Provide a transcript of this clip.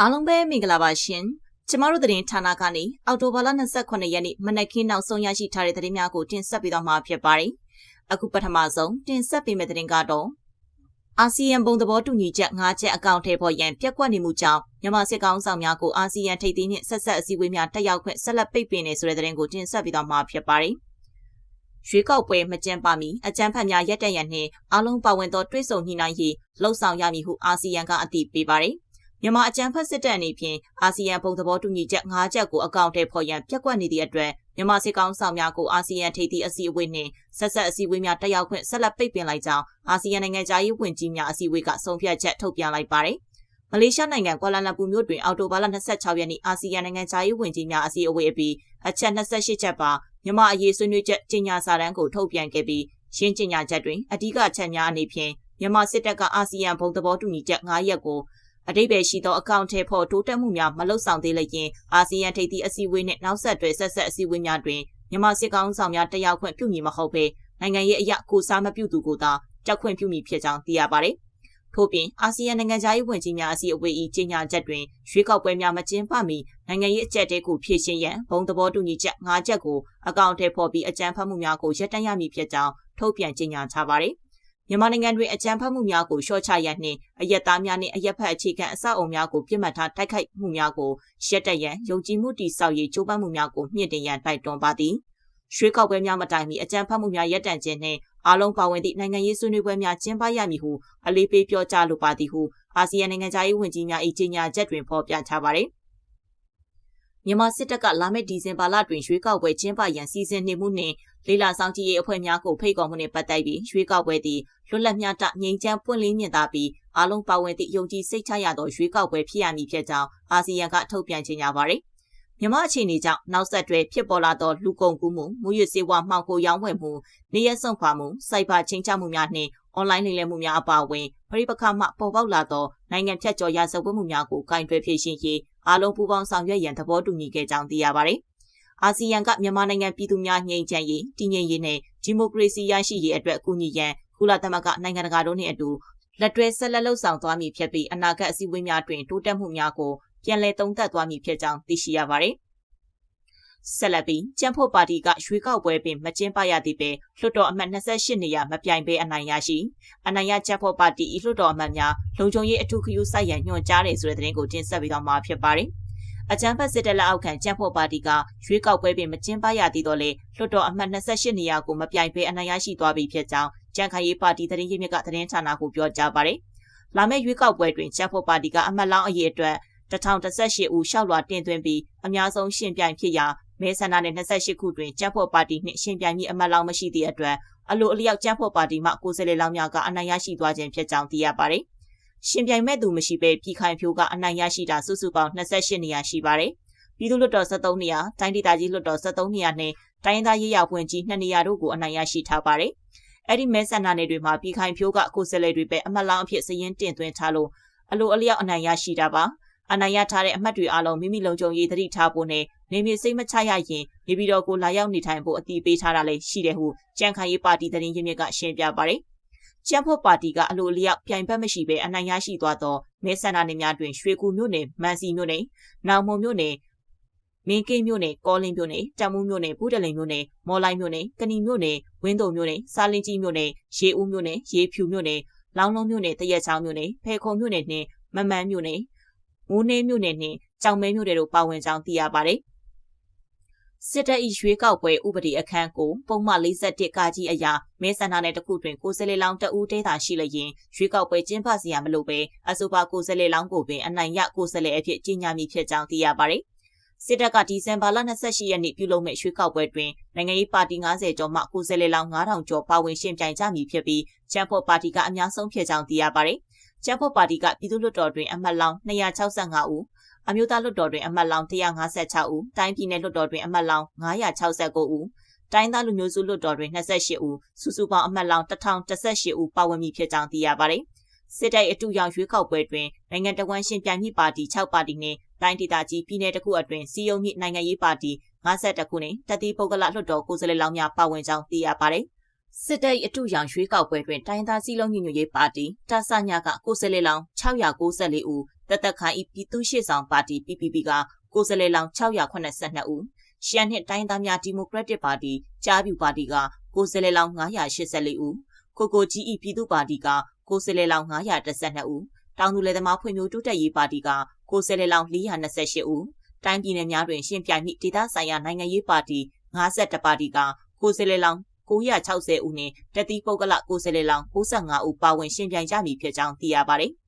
အားလုံးပဲမင်္ဂလာပါရှင်ကျမတို့သတင်းဌာနကနေအောက်တိုဘာလ28ရက်နေ့မနက်ခင်းနောက်ဆုံးရရှိထားတဲ့သတင်းများကိုတင်ဆက်ပေးသွားမှာဖြစ်ပါတယ်အခုပထမဆုံးတင်ဆက်ပေးမယ့်သတင်းကတော့အာဆီယံဘုံသဘောတူညီချက်၅ချက်အကောင့်ထဲပေါ်ရန်ပြက်ကွက်နေမှုကြောင့်မြန်မာစစ်ကောင်ဆောင်များကိုအာဆီယံထိပ်သီးနှင့်ဆက်ဆက်အစည်းအဝေးများတက်ရောက်ခွင့်ဆက်လက်ပိတ်ပင်နေဆိုတဲ့သတင်းကိုတင်ဆက်ပေးသွားမှာဖြစ်ပါတယ်ရွေးကောက်ပွဲမကျင်းပမီအကြမ်းဖက်များရက်တရန်နှင့်အားလုံးပါဝင်သောတွဲဆုံညှိနှိုင်းရေးလှုံ့ဆော်ရမည်ဟုအာဆီယံကအတည်ပြုပါတယ်။ မြန်မာအကြံဖက်စစ်တပ်အနေဖြင့်အာဆီယံဘုံသဘောတူညီချက်၅ချက်ကိုအကောင့်ထဲပေါ်ရန်ပြက်ကွက်နေသည့်အတွက်မြန်မာစစ်ကောင်ဆောင်များကိုအာဆီယံထိပ်သီးအစည်းအဝေးနှင့်ဆက်ဆက်အစည်းအဝေးများတက်ရောက်ခွင့်ဆက်လက်ပိတ်ပင်လိုက်ကြောင်းအာဆီယံနိုင်ငံသားရေးဝန်ကြီးများအစည်းအဝေးကဆုံးဖြတ်ချက်ထုတ်ပြန်လိုက်ပါတယ်။မလေးရှားနိုင်ငံကွာလာလမ်ပူမြို့တွင်အော်တိုဘာလ26ရက်နေ့အာဆီယံနိုင်ငံသားရေးဝန်ကြီးများအစည်းအဝေးအပြီးအချက်28ချက်ပါမြန်မာအရေးဆွေးနွေးချက်ကြေညာစာတမ်းကိုထုတ်ပြန်ခဲ့ပြီးရှင်းကြေညာချက်တွင်အဓိကအချက်များအနေဖြင့်မြန်မာစစ်တပ်ကအာဆီယံဘုံသဘောတူညီချက်9ရက်ကို အတိတ်ပဲရှိသောအကောင့်ထဲဖို့တိုးတက်မှုများမလုပ်ဆောင်သေးလျင်အာဆီယံထိပ်သီးအစည်းအဝေးနှင့်နောက်ဆက်တွဲဆက်ဆက်အစည်းအဝေးများတွင်မြန်မာစစ်ကောင်ဆောင်များတက်ရောက်ခွင့်ပြုမည်မဟုတ်ဘဲနိုင်ငံရေးအရာကိုစားမပြုသူကိုသာကြောက်ခွင့်ပြုမည်ဖြစ်ကြောင်းသိရပါတယ်။ထို့ပြင်အာဆီယံနိုင်ငံသားရေးဝန်ကြီးများအစည်းအဝေး၏ကြေညာချက်တွင်ရွေးကောက်ပွဲများမကျင်းပမီနိုင်ငံရေးအကြက်တဲကိုဖြည့်ရှင်းရန်ဘုံသဘောတူညီချက်၅ချက်ကိုအကောင့်ထဲပေါ်ပြီးအကြံဖတ်မှုများကိုရပ်တန့်ရမည်ဖြစ်ကြောင်းထုတ်ပြန်ကြေညာထားပါတယ်။ မြန်မာနိုင်ငံတွင်အကြမ်းဖက်မှုများကိုလျှော့ချရန်နှင့်အယက်သားများနှင့်အယက်ဖက်အခြေခံအဆောက်အုံများကိုပြစ်မှတ်ထားတိုက်ခိုက်မှုများကိုရပ်တန့်ရန်ယုံကြည်မှုတည်ဆောက်ရေးကြိုးပမ်းမှုများကိုမြင့်တင်ရန်တိုက်တွန်းပါသည်ရွှေကောက်ပွဲများမတိုင်မီအကြမ်းဖက်မှုများရပ်တန့်ခြင်းနှင့်အားလုံးပါဝင်သည့်နိုင်ငံရေးဆွေးနွေးပွဲများကျင်းပရမည်ဟုအလေးပေးပြောကြားလိုပါသည်ဟုအာဆီယံနိုင်ငံသားရေးဝန်ကြီးများ၏ကြေညာချက်တွင်ဖော်ပြထားပါသည်မြန်မာစစ်တပ်ကလာမယ့်ဒီဇင်ဘာလတွင်ရွေးကောက်ပွဲကျင်းပရန်စီစဉ်နေမှုနှင့် လေးလာဆောင်ကြည့်ရေးအဖွဲ့များကိုဖိတ်ခေါ်မှုနှင့်ပတ်သက်ပြီးရွေးကောက်ပွဲသည်လွတ်လပ်မျှတငြိမ်းချမ်းပွင့်လင်းမြင်သာပြီးအားလုံးပါဝင်သည့်ယုံကြည်စိတ်ချရသောရွေးကောက်ပွဲဖြစ်ရမည်ဖြစ်ကြောင်းအာဆီယံကထုတ်ပြန်ကြေညာပါသည်မြမအခြေအနေကြောင့်နောက်ဆက်တွဲဖြစ်ပေါ်လာသောလူကုန်ကူးမှုမူရစ်စေဝါမှောင်ခိုရောင်းဝယ်မှုနေရဆုံခွာမှုစိုက်ဘာချင်းချမှုများနှင့်အွန်လိုင်းလိမ်လည်မှုများအပါအဝင်ပြိပခါမှပေါ်ပေါက်လာသောနိုင်ငံဖြတ်ကျော်ရာဇဝတ်မှုများကိုကင်တွယ်ဖြေရှင်းရေးအားလုံးပူးပေါင်းဆောင်ရွက်ရန်သဘောတူညီခဲ့ကြောင်းသိရပါသည်။ အာဆီယံကမြန်မာနိုင်ငံပြည်သူများငြိမ်းချမ်းရေးတည်ငြိမ်ရေးနဲ့ဒီမိုကရေစီရရှိရေးအတွက်အကူအညီရန်ကုလသမဂ္ဂနိုင်ငံတကာတို့နှင့်အတူလက်တွဲဆက်လက်လှုပ်ဆောင်သွားမည်ဖြစ်ပြီးအနာဂတ်အစည်းအဝေးများတွင်တိုးတက်မှုများကိုပြန်လည်သုံးသပ်သွားမည်ဖြစ်ကြောင်းသိရှိရပါသည်။ဆက်လက်ပြီးကျန်းဖို့ပါတီကရွေးကောက်ပွဲပင်မကျင်းပရသေးပဲလွှတ်တော်အမတ်28နေရာမပြိုင်ဘဲအနိုင်ရရှိအနိုင်ရကျန်းဖို့ပါတီလွှတ်တော်အမတ်များလုံခြုံရေးအထူးခရူးဆိုင်ရန်ညွှန်ကြားတယ်ဆိုတဲ့သတင်းကိုတင်ဆက်ပေးတော့မှာဖြစ်ပါတယ် အကြံဖတ်စစ်တပ်လက်အောက်ခံကျန်းဖို့ပါတီကရွေးကောက်ပွဲပင်မကျင်းပရသေးတော့လေလွှတ်တော်အမတ်28နေရာကိုမပြိုင်ဘဲအနိုင်ရရှိသွားပြီဖြစ်ကြောင်းကြံခိုင်ရေးပါတီသတင်းရင်းမြစ်ကသတင်းဌာနကိုပြောကြားပါတယ်လာမယ့်ရွေးကောက်ပွဲတွင်ကျန်းဖို့ပါတီကအမတ်လောင်းအရေးအတွက်1018ဦးရှောက်လွှာတင်သွင်းပြီးအများဆုံးရှင်ပြိုင်ဖြစ်ရာမဲဆန္ဒနယ်28ခုတွင်ကျန်းဖို့ပါတီနှင့်ရှင်ပြိုင်မည့်အမတ်လောင်းမရှိသည့်အတွက်အလိုအလျောက်ကျန်းဖို့ပါတီမှကိုယ်စားလှယ်လောင်းများကအနိုင်ရရှိသွားခြင်းဖြစ်ကြောင်းသိရပါသည်။ ရှင်ပြိုင်မဲ့သူမရှိဘဲပြည်ခိုင်ဖြိုးကအနိုင်ရရှိတာစုစုပေါင်း28နေရာရှိပါတယ်။ပြည်သူ့လွှတ်တော်73နေရာတိုင်းဒေသကြီးလွှတ်တော်73နေရာနဲ့တိုင်းဒေသရေးရပွင့်ကြီး2နေရာတို့ကိုအနိုင်ရရှိထားပါတယ်။အဲ့ဒီမဲဆန္ဒနယ်တွေမှာပြည်ခိုင်ဖြိုးကကိုယ်စားလှယ်တွေပဲအမတ်လောင်းအဖြစ်စည်ရင်းတင်သွင်းထားလို့အလိုအလျောက်အနိုင်ရရှိတာပါ။အနိုင်ရထားတဲ့အမတ်တွေအားလုံးမိမိလုံခြုံရေးသတိထားဖို့နဲ့နေမြေစိတ်မချရရင်နေပြည်တော်ကိုလာရောက်နေထိုင်ဖို့အတည်ပြုထားတာလည်းရှိတယ်ဟုကြံခိုင်ရေးပါတီသတင်းရင်းမြစ်ကရှင်းပြပါတယ်။ ကျန်းဖို့ပါတီကအလိုလျောက်ပြိုင်ဘက်မရှိဘဲအနိုင်ရရှိသွားသောမဲဆန္ဒနယ်များတွင်ရွှေကူမြို့နယ်မန်စီမြို့နယ်နောင်မုံမြို့နယ်မင်းကိန်းမြို့နယ်ကောလင်းမြို့နယ်တမူးမြို့နယ်ပူးတလင်မြို့နယ်မော်လိုက်မြို့နယ်ကဏီမြို့နယ်ဝင်းတုံမြို့နယ်စားလင်းကြီးမြို့နယ်ရေဦးမြို့နယ်ရေဖြူမြို့နယ်လောင်းလုံးမြို့နယ်တရက်ချောင်းမြို့နယ်ဖဲခုံမြို့နယ်နှင့်မမန်းမြို့နယ်မိုးနှင်းမြို့နယ်နှင့်ကြောင်မဲမြို့နယ်တို့ပါဝင်ကြောင်းသိရပါတယ်။ စစ်တပ်၏ရွေးကောက်ပွဲဥပဒေအခန်းကိုပုံမှန်41ကကြီးအရာမဲဆန္ဒနယ်တစ်ခုတွင်ကိုယ်စားလှယ်လောင်းတဦးတဲသာရှိလျင်ရွေးကောက်ပွဲကျင်းပစီရမလို့ပဲအဆိုပါကိုယ်စားလှယ်လောင်းကိုပင်အနိုင်ရကိုယ်စားလှယ်အဖြစ်ကြီးညာမည်ဖြစ်ကြောင်းသိရပါတယ်။စစ်တပ်ကဒီဇင်ဘာလ28ရက်နေ့ပြုလုပ်မဲ့ရွေးကောက်ပွဲတွင်နိုင်ငံရေးပါတီ90ကျော်မှကိုယ်စားလှယ်လောင်း9000ကျော်ပါဝင်ရှင်ပြိုင်ကြမည်ဖြစ်ပြီးချမ်ဖို့ပါတီကအများဆုံးဖြစ်ကြောင်းသိရပါတယ်ကျန်းဖို့ပါတီကပြည်သူ့လွှတ်တော်တွင်အမတ်လောင်း265ဦး အမျိုးသားလွှတ်တော်တွင်အမတ်လောင်း156ဦးတိုင်းပြည်နယ်လွှတ်တော်တွင်အမတ်လောင်း969ဦးတိုင်းသားလူမျိုးစုလွှတ်တော်တွင်28ဦးစုစုပေါင်းအမတ်လောင်း1018ဦးပါဝင်မည်ဖြစ်ကြောင်းသိရပါတယ်စစ်တပ်အတူရောင်ရွေးကောက်ပွဲတွင်နိုင်ငံတော်ဝန်ရှင်ပြိုင်မြစ်ပါတီ6ပါတီနှင့်တိုင်းဒေသကြီးပြည်နယ်တစ်ခုအတွင်းစီယုံမြစ်နိုင်ငံရေးပါတီ52ခုနှင့်တတိပုဂ္ဂလလွှတ်တော်ကိုယ်စားလှယ်လောင်းများပါဝင်ကြောင်းသိရပါတယ်။စစ်တပ်အတူရောင်ရွေးကောက်ပွဲတွင်တိုင်းသားစည်းလုံးညီညွတ်ရေးပါတီတာဆာညာကကိုယ်စားလှယ်လောင်း694ဦး တသက်ခိုင်ဤပြည်သူ့ရှေ့ဆောင်ပါတီ PPP ကကိုယ်စားလှယ်လောင်း682ဦးရှမ်းနှစ်တိုင်းသားများဒီမိုကရက်တစ်ပါတီကြားပြူပါတီကကိုယ်စားလှယ်လောင်း984ဦးကိုကိုကြီးဤပြည်သူ့ပါတီကကိုယ်စားလှယ်လောင်း912ဦးတောင်သူလယ်သမားဖွံ့ဖြိုးတိုးတက်ရေးပါတီကကိုယ်စားလှယ်လောင်း428ဦးတိုင်းပြည်နယ်များတွင်ရှင်ပြိုင်မိဒေသဆိုင်ရာနိုင်ငံရေးပါတီ52ပါတီကကိုယ်စားလှယ်လောင်း960ဦးနှင့်တတိပုဂ္ဂလကိုယ်စားလှယ်လောင်း65ဦးပါဝင်ရှင်ပြိုင်ကြမည်ဖြစ်ကြောင်းသိရပါတယ်။